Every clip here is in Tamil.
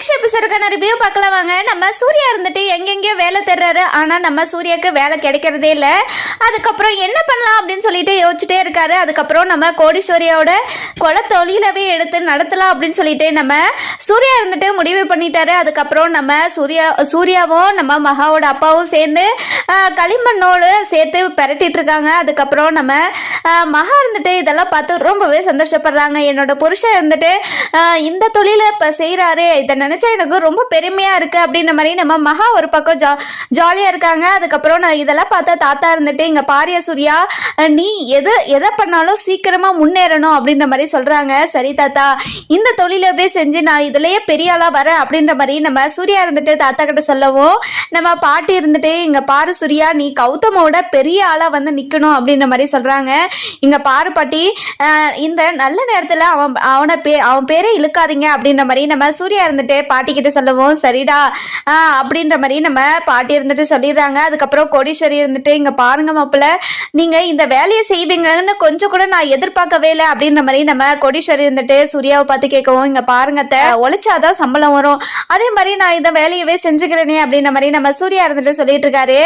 next எபிசோடுக்கான ரிவ்யூ பார்க்கலாம் வாங்க. நம்ம சூர்யா இருந்துட்டு எங்கெங்கேயோ வேலை தர்றாரு ஆனால் நம்ம சூர்யாவுக்கு வேலை கிடைக்கிறதே இல்லை. அதுக்கப்புறம் என்ன பண்ணலாம் அப்படின்னு சொல்லிட்டு யோசிச்சுட்டே இருக்காரு. அதுக்கப்புறம் நம்ம கோடீஸ்வரியோட கொலை தொழிலவே எடுத்து நடத்தலாம் அப்படின்னு சொல்லிட்டு நம்ம சூர்யா இருந்துட்டு முடிவு பண்ணிட்டாரு. அதுக்கப்புறம் நம்ம சூர்யா சூர்யாவும் நம்ம மகாவோட அப்பாவும் சேர்ந்து களிமண்ணோடு சேர்த்து பெரட்டிட்டு இருக்காங்க. அதுக்கப்புறம் நம்ம மகா இருந்துட்டு இதெல்லாம் பார்த்து ரொம்பவே சந்தோஷப்படுறாங்க. என்னோட புருஷன் இருந்துட்டு இந்த தொழிலை இப்போ செய்கிறாரு இதை நினச்சா எனக்கு ரொம்ப பெருமையாக இருக்குது அப்படின்ற மாதிரி நம்ம மகா ஒரு பக்கம் ஜா ஜாலியாக இருக்காங்க. அதுக்கப்புறம் நான் இதெல்லாம் பார்த்தா தாத்தா இருந்துட்டு இங்கே பாரிய சூர்யா நீ எது எதை பண்ணாலும் சீக்கிரமாக முன்னேறணும் அப்படின்ற மாதிரி சொல்கிறாங்க சரி தாத்தா இந்த தொழிலவே செஞ்சு நான் இதுலயே பெரிய ஆளாக வரேன் அப்படின்ற மாதிரி நம்ம சூர்யா இருந்துட்டு தாத்தா கிட்ட சொல்லவும் நம்ம பாட்டி இருந்துட்டு இங்கே பாரு சூர்யா நீ கௌதமோட பெரிய ஆளாக வந்து நிற்கணும் அப்படின்ற மாதிரி சொல்கிறாங்க இங்கே பாரு பாட்டி இந்த நல்ல நேரத்தில் அவன் அவனை பே அவன் பேரே இழுக்காதீங்க அப்படின்ற மாதிரி நம்ம சூர்யா இருந்துட்டு பாட்டி கிட்ட சொல்லவும் சரிடா ஆஹ், அப்படின்ற மாதிரி நம்ம பாட்டி இருந்துட்டு சொல்லிடுறாங்க. அதுக்கப்புறம் கோடீஸ்வரி இருந்துட்டு இங்கே பாருங்க மாப்பிள்ள நீங்கள் இந்த வேலையை செய்வீங்கன்னு கொஞ்சம் கூட நான் எதிர்பார்க்கவே இல்லை அப்படின்ற மாதிரி நம்ம கோடீஸ்வரி இருந்துட்டு சூர்யாவை பார்த்து கேட்கவும் இங்கே பாருங்க அத்தை, உழைச்சாதான் சம்பளம் வரும். அதே மாதிரி நான் இந்த வேலையவே செஞ்சுக்கிறேனே அப்படின்ற மாதிரி நம்ம சூர்யா இருந்துட்டு சொல்லிட்டு இருக்காரு.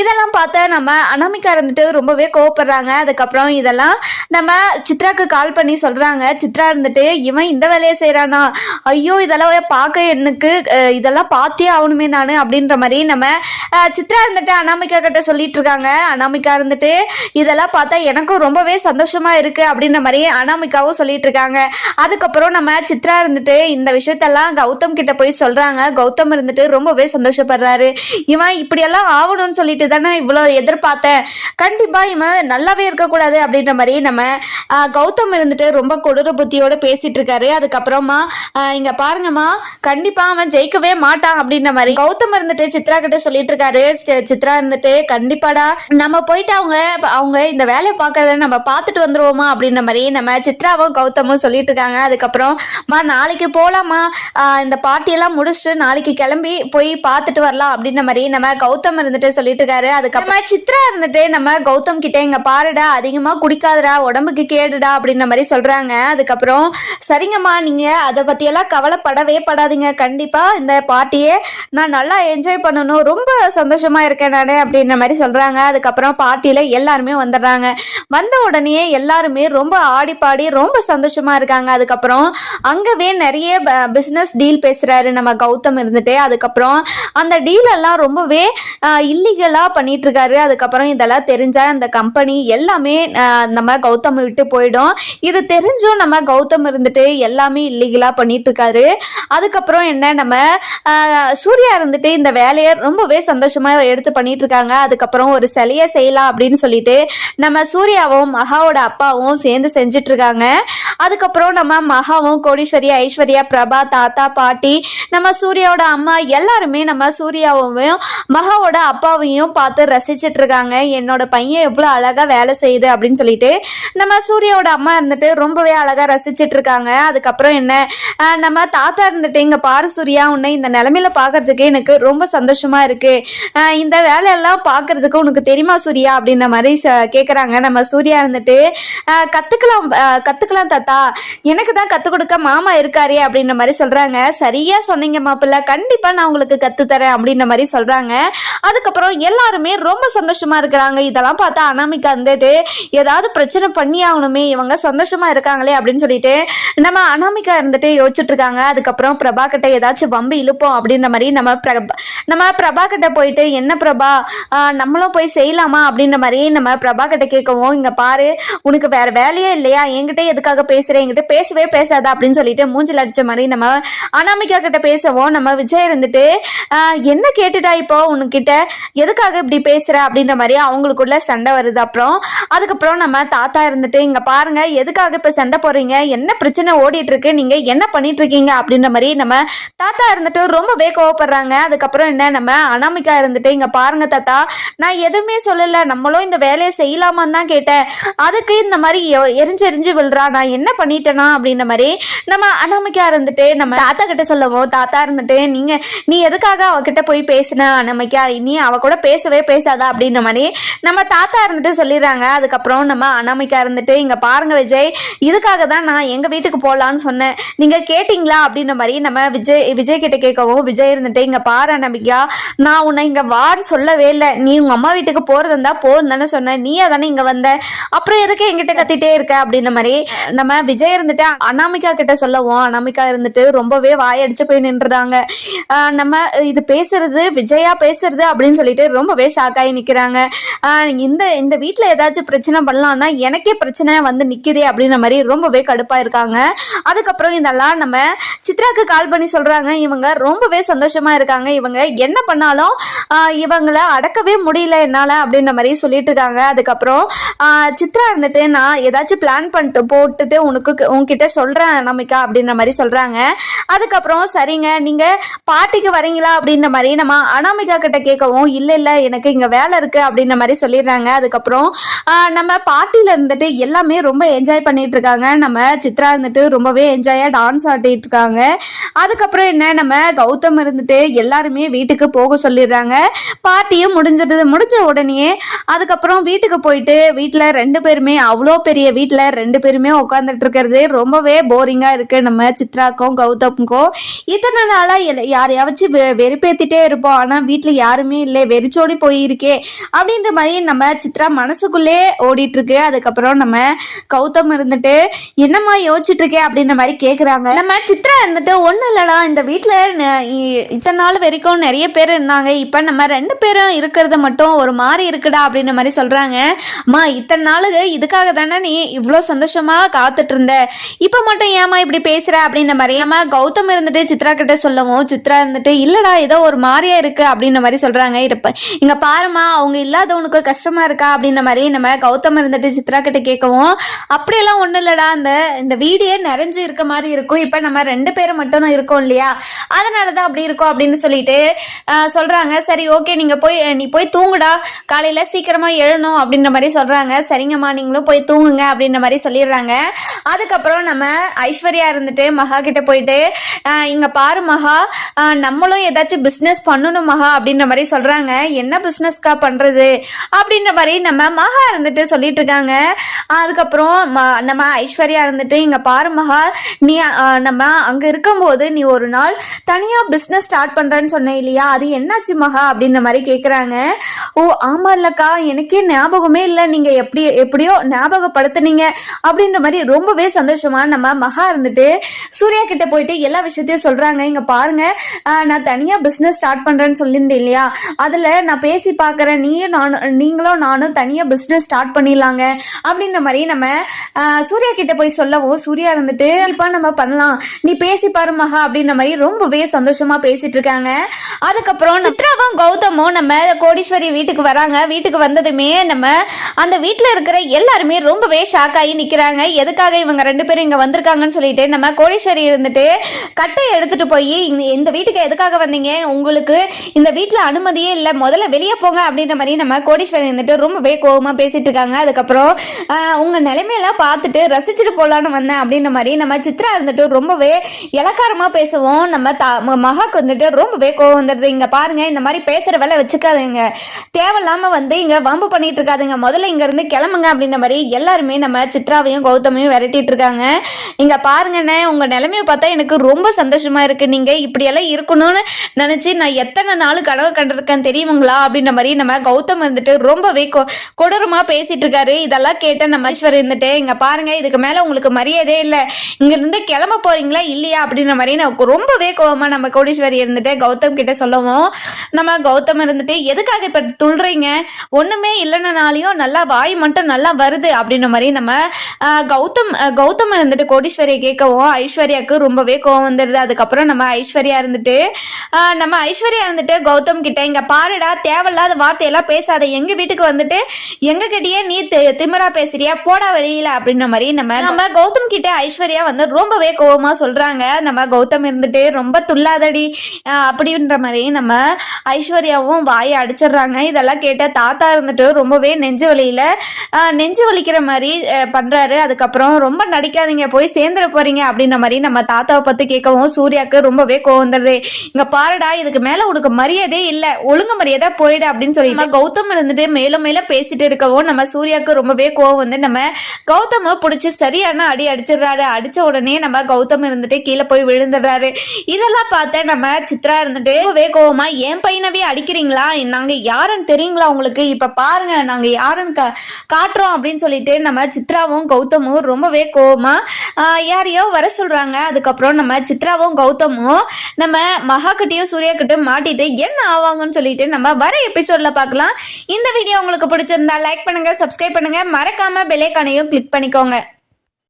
இதெல்லாம் பார்த்தா நம்ம அனாமிகா இருந்துட்டு ரொம்பவே கோவப்படுறாங்க. அதுக்கப்புறம் இதெல்லாம் நம்ம சித்ராக்கு கால் பண்ணி சொல்றாங்க. சித்ரா இருந்துட்டு இவன் இந்த வேலையை செய்கிறானா ஐயோ இதெல்லாம் பார்க்க எனக்கு இதெல்லாம் பார்த்தே ஆகணுமே நான் அப்படின்ற மாதிரி நம்ம சித்ரா இருந்துட்டு அனாமிகா கிட்ட சொல்லிட்டு இருக்காங்க. அனாமிகா இருந்துட்டு இதெல்லாம் பார்த்தா எனக்கும் ரொம்பவே சந்தோஷமா இருக்கு அப்படின்ற மாதிரி அனாமிகாவும் சொல்லிட்டு இருக்காங்க. அதுக்கப்புறம் நம்ம சித்ரா இருந்துட்டு இந்த விஷயத்தெல்லாம் கௌதம் கிட்ட போய் சொல்றாங்க. கௌதம் இருந்துட்டு ரொம்பவே சந்தோஷப்படுறாரு. இவன் இப்படியெல்லாம் ஆகணும்னு சொல்லிட்டு தானே இவ்வளோ எதிர்பார்த்தேன். கண்டிப்பா இவன் நல்லாவே இருக்கக்கூடாது அப்படின்ற மாதிரி நம்ம கௌதம் இருந்துட்டு ரொம்ப கொடூர புத்தியோட பேசிட்டு இருக்காரு. அதுக்கப்புறமா இங்க பாருங்கம்மா கண்டிப்பா அவன் ஜெயிக்கவே மாட்டான் அப்படின்ற மாதிரி. கௌதம் இருந்துட்டு சித்ரா கிட்ட சொல்லிட்டு இருக்காரு. சி- சித்ரா இருந்துட்டு கண்டிப்பாடா நம்ம போயிட்டு அவங்க அவங்க இந்த வேலையை பார்க்கறத நம்ம பார்த்துட்டு வந்துருவோமா அப்படின்ற மாதிரி நம்ம சித்ராவும் கௌதமும் சொல்லிட்டு இருக்காங்க. அதுக்கப்புறம் மா நாளைக்கு போலாமா இந்த பார்ட்டியெல்லாம் முடிச்சுட்டு நாளைக்கு கிளம்பி போய் பார்த்துட்டு வரலாம். அப்படின்ற மாதிரி நம்ம கௌதம் இருந்துட்டு சொல்லிட்டு இருக்காரு. அதுக்கப்புறம் சித்ரா இருந்துட்டு நம்ம கௌதம் கிட்ட இங்க பாருடா. அதிகமா குடிக்காதடா. உடம்புக்கு கேடுடா. அப்படின்ற மாதிரி சொல்றாங்க. அதுக்கப்புறம் சரிங்கம்மா நீங்க அதை பத்தியெல்லாம் கவலைப்படவே படாதீங்க. கண்டிப்பா இந்த பார்ட்டியை நான் நல்லா என்ஜாய் பண்ணணும். ரொம்ப சந்தோஷமா இருக்கேன் நான் அப்படின்ற மாதிரி சொல்றாங்க. அதுக்கப்புறம் பார்ட்டியில் எல்லாருமே வந்துடுறாங்க. வந்த உடனே எல்லாருமே ரொம்ப ஆடி பாடி ரொம்ப சந்தோஷமா இருக்காங்க. அதுக்கப்புறம் அங்கவே நிறைய பிஸ்னஸ் டீல் பேசுறாரு நம்ம கௌதம் இருந்துட்டு. அதுக்கப்புறம் அந்த டீல் எல்லாம் ரொம்பவே இல்லீகலா பண்ணிட்டு இருக்காரு அதுக்கப்புறம் இதெல்லாம் தெரிஞ்சா அந்த கம்பெனி எல்லாமே நம்ம கௌதம் விட்டு போயிடும். இது தெரிஞ்சும் நம்ம கௌதம் இருந்துட்டு எல்லாமே இல்லீகலா பண்ணிட்டு இருக்காரு அதுக்கப்புறம் என்ன நம்ம சூர்யா இருந்துட்டு இந்த வேலையை ரொம்பவே சந்தோஷமா எடுத்து பண்ணிட்டு இருக்காங்க அதுக்கப்புறம் ஒரு சிலையை செய்யலாம் அப்படின்னு சொல்லிட்டு நம்ம சூர்யாவும் மகாவோட அப்பாவும் சேர்ந்து செஞ்சுட்டு இருக்காங்க அதுக்கப்புறம் நம்ம மகாவும் கோடீஸ்வரி ஐஸ்வர்யா பிரபா தாத்தா பாட்டி நம்ம சூர்யாவோட அம்மா எல்லாருமே நம்ம சூர்யாவையும் மகாவோட அப்பாவையும் பார்த்து ரசிச்சுட்டு இருக்காங்க என்னோட பையன் எவ்வளோ அழகா வேலை செய்யுது அப்படின்னு சொல்லிட்டு நம்ம சூர்யாவோட அம்மா இருந்துட்டு ரொம்பவே அழகா ரசிச்சிட்டு இருக்காங்க அதுக்கப்புறம் என்ன நம்ம தாத்தா இருந்துட்டு இங்க பாரு சூர்யா உன்னை இந்த நிலமையில பார்க்கறதுக்கு எனக்கு ரொம்ப சந்தோஷமா இருக்கு. இந்த வேலையெல்லாம் பார்க்கறதுக்கு உனக்கு தெரியுமா சூர்யா? அப்படின்ற மாதிரி ச- கேக்குறாங்க. நம்ம சூர்யா இருந்துட்டு கற்றுக்கலாம் கத்துக்கலாம் கத்துக்கலாம் தாத்தா. எனக்கு தான் கத்து கொடுக்க மாமா இருக்காரே அப்படின்ற மாதிரி சொல்றாங்க. சரியா சொன்னீங்க மாப்பிள்ள. கண்டிப்பா நான் உங்களுக்கு கத்து தரேன் அப்படின்ற மாதிரி சொல்றாங்க. அதுக்கப்புறம் எல்லாருமே ரொம்ப சந்தோஷமா இருக்கிறாங்க. இதெல்லாம் பார்த்தா அனாமிகா வந்துட்டு ஏதாவது பிரச்சனை பண்ணி ஆகணுமே இவங்க சந்தோஷமா இருக்காங்களே அப்படின்னு சொல்லிட்டு நம்ம அனாமிகா இருந்துட்டு யோசிச்சுட்டு இருக்காங்க. அதுக்கப்புறம் பிரபா கிட்ட ஏதாச்சும் வம்பு இழுப்போம் அப்படின்ற மாதிரி நம்ம பிரபா நம்ம பிரபா கிட்ட போயிட்டு என்ன பிரபா? நம்மளும் போய் செய்யலாமா? அப்படின்ற மாதிரி நம்ம பிரபா கிட்ட கேட்கவும் இங்க பாரு உனக்கு வேற வேலையே இல்லையா? என்கிட்ட எதுக்காக பேசுற? என்கிட்ட பேசவே பேசாத அப்படின்னு சொல்லிட்டு மூஞ்சில் அடிச்ச மாதிரி நம்ம அனாமிகா கிட்ட பேசவும் நம்ம விஜய் இருந்துட்டு என்ன கேட்டுட்டா இப்போ உனக்கிட்ட எதுக்காக இப்படி பேசுற? அப்படின்ற மாதிரி அவங்களுக்குள்ள சண்டை வருது. அப்புறம் அதுக்கப்புறம் நம்ம தாத்தா இருந்துட்டு இங்க பாருங்க எதுக்காக இப்ப சண்டை போறீங்க என்ன பிரச்சனை ஓடிட்டு இருக்கு? நீங்க என்ன பண்ணிட்டு இருக்கீங்க? அப்படின்ற மாதிரி நம்ம தாத்தா இருந்துட்டு ரொம்பவே கோவப்படுறாங்க. அதுக்கப்புறம் என்ன நம்ம அனாமிகா இருந்துட்டு இங்க பாருங்க தாத்தா நான் எதுவுமே சொல்லல நம்மளும் இந்த வேலையை செய்யலாமான்னு தான் கேட்டேன். அதுக்கு இந்த மாதிரி எரிஞ்சு எரிஞ்சு விழுறா நான் என்ன பண்ணிட்டேனா? அப்படின்ற மாதிரி நம்ம அனாமிக்கா இருந்துட்டு நம்ம தாத்தா கிட்ட சொல்லவும் தாத்தா இருந்துட்டு நீங்க நீ எதுக்காக அவகிட்ட போய் பேசின அனாமிக்கா நீ அவ கூட பேசவே பேசாதா. அப்படின்ற மாதிரி நம்ம தாத்தா இருந்துட்டு சொல்லிடுறாங்க. அதுக்கப்புறம் நம்ம அனாமிக்கா இருந்துட்டு இங்க பாருங்க விஜய் இதுக்காக தான் நான் எங்க வீட்டுக்கு போகலான்னு சொன்னேன். நீங்க கேட்டிங்களா? அப்படின்ற மாதிரி நம்ம விஜய் விஜய் விஜய் கிட்ட கேட்கவும் விஜய் இருந்துட்டு இங்க பாரு நம்பிக்கையா நான் உன்னை இங்க வான்னு சொல்லவே இல்லை. நீ உங்க அம்மா வீட்டுக்கு போறது இருந்தா போன்னு தானே சொன்ன. நீ தானே இங்க வந்த? அப்புறம் எதுக்கு என்கிட்ட கத்திட்டே இருக்க? அப்படின்ற மாதிரி நம்ம விஜய் இருந்துட்டு அனாமிகா கிட்ட சொல்லவும் அனாமிகா இருந்துட்டு ரொம்பவே வாயடிச்சு போய் நின்றுறாங்க. நம்ம இது பேசுறது விஜயா பேசுறது அப்படின்னு சொல்லிட்டு ரொம்பவே ஷாக் ஆகி நிக்கிறாங்க. இந்த இந்த வீட்டுல ஏதாச்சும் பிரச்சனை பண்ணலாம்னா எனக்கே பிரச்சனை வந்து நிக்குதே அப்படின்ற மாதிரி ரொம்பவே கடுப்பா இருக்காங்க. அதுக்கப்புறம் இதெல்லாம் நம்ம சித்ராக்கு கால் பண்ணி சொல்றாங்க. இவங்க ரொம்பவே சந்தோஷமா இருக்காங்க. இவங்க என்ன பண்ணாலும் இவங்களை இவங்கள அடக்கவே முடியல என்னால அப்படின்ற மாதிரி சொல்லிட்டு இருக்காங்க. அதுக்கப்புறம் சித்ரா இருந்துட்டு நான் ஏதாச்சும் பிளான் பண்ணிட்டு போட்டுட்டு உனக்கு உன்கிட்ட சொல்றேன் நமிக்கா அப்படின்ற மாதிரி சொல்றாங்க. அதுக்கப்புறம் சரிங்க நீங்க பாட்டிக்கு வரீங்களா அப்படின்ற மாதிரி நம்ம அனாமிகா கிட்ட கேட்கவும் இல்ல இல்ல எனக்கு இங்க வேலை இருக்கு அப்படின்ற மாதிரி சொல்லிடுறாங்க. அதுக்கப்புறம் நம்ம பாட்டியில் இருந்துட்டு எல்லாமே ரொம்ப என்ஜாய் பண்ணிட்டு இருக்காங்க. நம்ம சித்ரா இருந்துட்டு ரொம்பவே என்ஜாயா டான்ஸ் ஆடிட்டு இருக்காங்க. அதுக்கப்புறம் என்ன நம்ம கௌதம் இருந்துட்டு எல்லாருமே வீட்டுக்கு போக சொல்லிடுறாங்க. பாட்டியும் முடிஞ்சது முடிஞ்ச உடனே அதுக்கப்புறம் வீட்டுக்கு போயிட்டு வீட்டில் ரெண்டு பேருமே அவ்வளோ பெரிய வீட்டில் ரெண்டு பேருமே உட்காந்துட்டு இருக்கிறது ரொம்பவே போரிங்காக இருக்கு. நம்ம சித்ராக்கும் கௌதம்க்கும். இத்தனை நாளாக யாரையாச்சும் வெ வெறுப்பேத்திட்டே இருப்போம். ஆனால் வீட்டில் யாருமே இல்லை. வெறிச்சோடி போயிருக்கே. அப்படின்ற மாதிரி நம்ம சித்ரா மனசுக்குள்ளே ஓடிட்டு இருக்கு அதுக்கப்புறம் நம்ம கௌதம் இருந்துட்டு என்னம்மா யோசிச்சுட்டு இருக்கே அப்படின்ற மாதிரி கேட்குறாங்க நம்ம சித்ரா இருந்துட்டு ஒன்றும் இல்லடா இந்த வீட்டில் இத்தனை நாள் வரைக்கும் நிறைய பேர் இருந்தாங்க. இப்போ நம்ம ரெண்டு பேரும் இருக்கிறத மட்டும் ஒரு மாதிரி இருக்குடா அப்படின்ற மாதிரி சொல்கிறாங்க அம்மா இத்தனை நாளுக்கு இதுக்காக தானே நீ இவ்வளோ சந்தோஷமாக காத்துட்டு இருந்த? இப்போ மட்டும் ஏமா இப்படி பேசுகிற அப்படின்ற மாதிரி? ஏமா கௌதம் இருந்துட்டு சித்ரா கிட்ட சொல்லவும் சித்ரா இருந்துட்டு இல்லைடா ஏதோ ஒரு மாதிரியா இருக்குது அப்படின்ற மாதிரி சொல்கிறாங்க இருப்ப இங்கே பாருமா அவங்க இல்லாதவனுக்கு கஷ்டமாக இருக்கா அப்படின்ற மாதிரி நம்ம கௌதம் இருந்துட்டு சித்ரா கிட்ட கேட்கவும் அப்படியெல்லாம் ஒன்றும் இல்லைடா அந்த இந்த வீடியே நிறைஞ்சு இருக்க மாதிரி இருக்கும். இப்போ நம்ம ரெண்டு பேரும் மட்டும் தான் இருக்கோம். இல்லையா? அதனால தான் அப்படி இருக்கும் அப்படின்னு சொல்லிட்டு சொல்கிறாங்க சொல்றாங்க. சரி ஓகே நீங்க போய் நீ போய் தூங்குடா. காலையில் சீக்கிரமா எழணும் அப்படின்ற மாதிரி சொல்றாங்க. சரிங்கம்மா நீங்களும் போய் தூங்குங்க அப்படின்ற மாதிரி சொல்லிடுறாங்க. அதுக்கப்புறம் நம்ம ஐஸ்வர்யா இருந்துட்டு மகா கிட்ட போயிட்டு இங்கே பாரு மகா நம்மளும் ஏதாச்சும் பிஸ்னஸ் பண்ணணும் மகா அப்படின்ற மாதிரி சொல்கிறாங்க என்ன பிஸ்னஸ்க்கா பண்ணுறது அப்படின்ற மாதிரி நம்ம மகா இருந்துட்டு சொல்லிட்டு இருக்காங்க. அதுக்கப்புறம் நம்ம ஐஸ்வர்யா இருந்துட்டு இங்கே பாரு மகா நீ நம்ம அங்கே இருக்கும்போது நீ ஒரு நாள் தனியா பிஸ்னஸ் ஸ்டார்ட் பண்றேன்னு சொன்னேன் இல்லையா? அது என்னாச்சு மகா? அப்படின்ற மாதிரி கேக்குறாங்க. ஓ ஆமா இல்லக்கா. எனக்கே ஞாபகமே இல்லை. நீங்க எப்படி எப்படியோ ஞாபகப்படுத்துனீங்க. அப்படின்ற மாதிரி ரொம்பவே சந்தோஷமா நம்ம மகா இருந்துட்டு சூர்யா கிட்ட போயிட்டு எல்லா விஷயத்தையும் சொல்றாங்க. இங்க பாருங்க. நான் தனியா பிசினஸ் ஸ்டார்ட் பண்றேன்னு சொல்லியிருந்தேன் இல்லையா? அதுல நான் பேசி பார்க்குறேன். நீயும் நானும் நீங்களும் நானும் தனியா பிசினஸ் ஸ்டார்ட் பண்ணிடலாங்க. அப்படின்ற மாதிரி நம்ம சூர்யா கிட்ட போய் சொல்லவும் சூர்யா இருந்துட்டு இப்போ நம்ம பண்ணலாம். நீ பேசி பாரு மகா. அப்படின்ற மாதிரி ரொம்பவே சந்தோஷமா பேசிட்டு இருக்காங்க அதுக்கப்புறம் சித்ராவும் கௌதமும் நம்ம கோடீஸ்வரி வீட்டுக்கு வராங்க. வீட்டுக்கு வந்ததுமே நம்ம அந்த வீட்டில் இருக்கிற எல்லாருமே ரொம்பவே ஷாக் ஆகி நிற்கிறாங்க எதுக்காக இவங்க ரெண்டு பேரும் இங்கே வந்திருக்காங்கன்னு சொல்லிட்டு நம்ம கோடீஸ்வரி இருந்துட்டு கட்டையை எடுத்துட்டு போய் இந்த- இந்த வீட்டுக்கு எதுக்காக வந்தீங்க? உங்களுக்கு இந்த வீட்டில் அனுமதியே இல்லை. முதல்ல வெளியே போங்க அப்படின்ற மாதிரி நம்ம கோடீஸ்வரி இருந்துட்டு ரொம்பவே கோவமா பேசிட்டு இருக்காங்க அதுக்கப்புறம் உங்கள் உங்க நிலைமையெல்லாம் பார்த்துட்டு ரசிச்சுட்டு போலான்னு வந்தேன் அப்படின்ற மாதிரி நம்ம சித்ரா இருந்துட்டு ரொம்பவே இலக்காரமா பேசுவோம். நம்ம த ம- மகாக்கு வந்துட்டு ரொம்பவே கோவம் வந்துடுது. இங்கே பாருங்க இந்த மாதிரி பேசுகிற வேலை வச்சுக்காதீங்க. தேவையில்லாமல் வந்து இங்கே வம்பு பண்ணிட்டு இருக்காதுங்க. முதல்ல இங்கேருந்து கிளம்புங்க அப்படின்ற மாதிரி எல்லாருமே நம்ம சித்ராவையும் கௌதமையும் விரட்டிட்டு இருக்காங்க. இங்கே பாருங்கண்ணே உங்கள் நிலைமையை பார்த்தா எனக்கு ரொம்ப சந்தோஷமா இருக்கு. நீங்க இப்படியெல்லாம் இருக்கணும்னு நினைச்சு நான் எத்தனை நாள் கனவு கண்டிருக்கேன் தெரியுங்களா? அப்படின்ற மாதிரி நம்ம கௌதம் இருந்துட்டு ரொம்பவே கொ- கொடூரமா பேசிட்டு இருக்காரு. இதெல்லாம் கேட்ட நம்ம ஈஸ்வர் இருந்துட்டு இங்க பாருங்க இதுக்கு மேல உங்களுக்கு மரியாதையே இல்லை. இங்க இருந்து கிளம்ப போறீங்களா இல்லையா? அப்படின்ற மாதிரி நமக்கு ரொம்பவே கோவமாக நம்ம கோடீஸ்வரி இருந்துட்டு கௌதம் கிட்ட சொல்லவும் நம்ம கௌதம் இருந்துட்டு எதுக்காக இப்ப துள்றீங்க? ஒண்ணுமே இல்லைனாலையும் நல்லா வாய் மட்டும் நல்லா வருது. அப்படின்ற மாதிரி நம்ம கௌதம் கௌதம் இருந்துட்டு கோடீஸ்வரியை கேட்கவும் ஐஸ்வர்யாவுக்கு ரொம்பவே கோவம் வந்துடுது அதுக்கப்புறம் நம்ம ஐஸ்வர்யா இருந்துட்டு நம்ம ஐஸ்வர்யா இருந்துட்டு கௌதம் கிட்ட இங்க பாருடா தேவையில்லாத வார்த்தையெல்லாம் பேசாத. எங்க வீட்டுக்கு வந்துட்டு எங்க கிட்டயே நீ தி- திமிரா பேசுறியா? போடா வெளியில. அப்படின்ற மாதிரி நம்ம நம்ம கௌதம் கிட்ட ஐஸ்வர்யா வந்து ரொம்பவே கோவமா சொல்றாங்க. நம்ம கௌதம் இருந்துட்டு ரொம்ப துள்ளாதடி. அப்படின்ற மாதிரி நம்ம ஐஸ்வர்யாவும் வாயை அடிச்சிடுறாங்க. இதெல்லாம் கேட்ட தாத்தா இருந்துட்டு ரொம்பவே நெஞ்சு வலியில நெஞ்சு வலிக்கிற மாதிரி பண்றாரு. அதுக்கப்புறம் ரொம்ப நடிக்காதீங்க போய் சேர்ந்துட போறீங்க. அப்படின்ற மாதிரி நம்ம தாத்தாவை பத்தி கேட்கவும் சூர்யாவுக்கு ரொம்பவே கோவம் வந்துடுது. இங்க பாருடா இதுக்கு மேல உனக்கு மரியாதையே இல்ல. ஒழுங்கு மரியாதை போயிடு. அப்படின்னு சொல்லி கௌதம் இருந்துட்டு மேலும் மேலும் பேசிட்டு இருக்கவும் நம்ம சூர்யாவுக்கு ரொம்பவே கோவம் வந்து நம்ம கௌதம பிடிச்சி சரியான அடி அடிச்சிடுறாரு. அடிச்ச உடனே நம்ம கௌதம் இருந்துட்டு கீழே போய் விழுந்துடுறாரு இதெல்லாம் பார்த்த நம்ம சித்ரா இருந்துட்டு ரொம்பவே கோவமா என் பையனவே அடிக்கிறீங்களா? நாங்க யாருன்னு தெரியுங்களா உங்களுக்கு? இப்ப பாருங்க நாங்க யாருன்னு கா- காட்டுறோம் அப்படின்னு சொல்லிட்டு நம்ம சித்ராவும் கௌதமும் ரொம்பவே கோவமா யாரையோ வர சொல்றாங்க. அதுக்கப்புறம் நம்ம சித்ராவும் கௌதமும் நம்ம மகா கிட்டயும் சூர்யா கிட்டையும் மாட்டிட்டு என்ன ஆவாங்கன்னு சொல்லிட்டு நம்ம வர எபிசோட்ல பார்க்கலாம். இந்த வீடியோ உங்களுக்கு பிடிச்சிருந்தா லைக் பண்ணுங்க சப்ஸ்கிரைப் பண்ணுங்க. மறக்காம பெல்லைக்கானையும் கிளிக் பண்ணிக்கோங்க.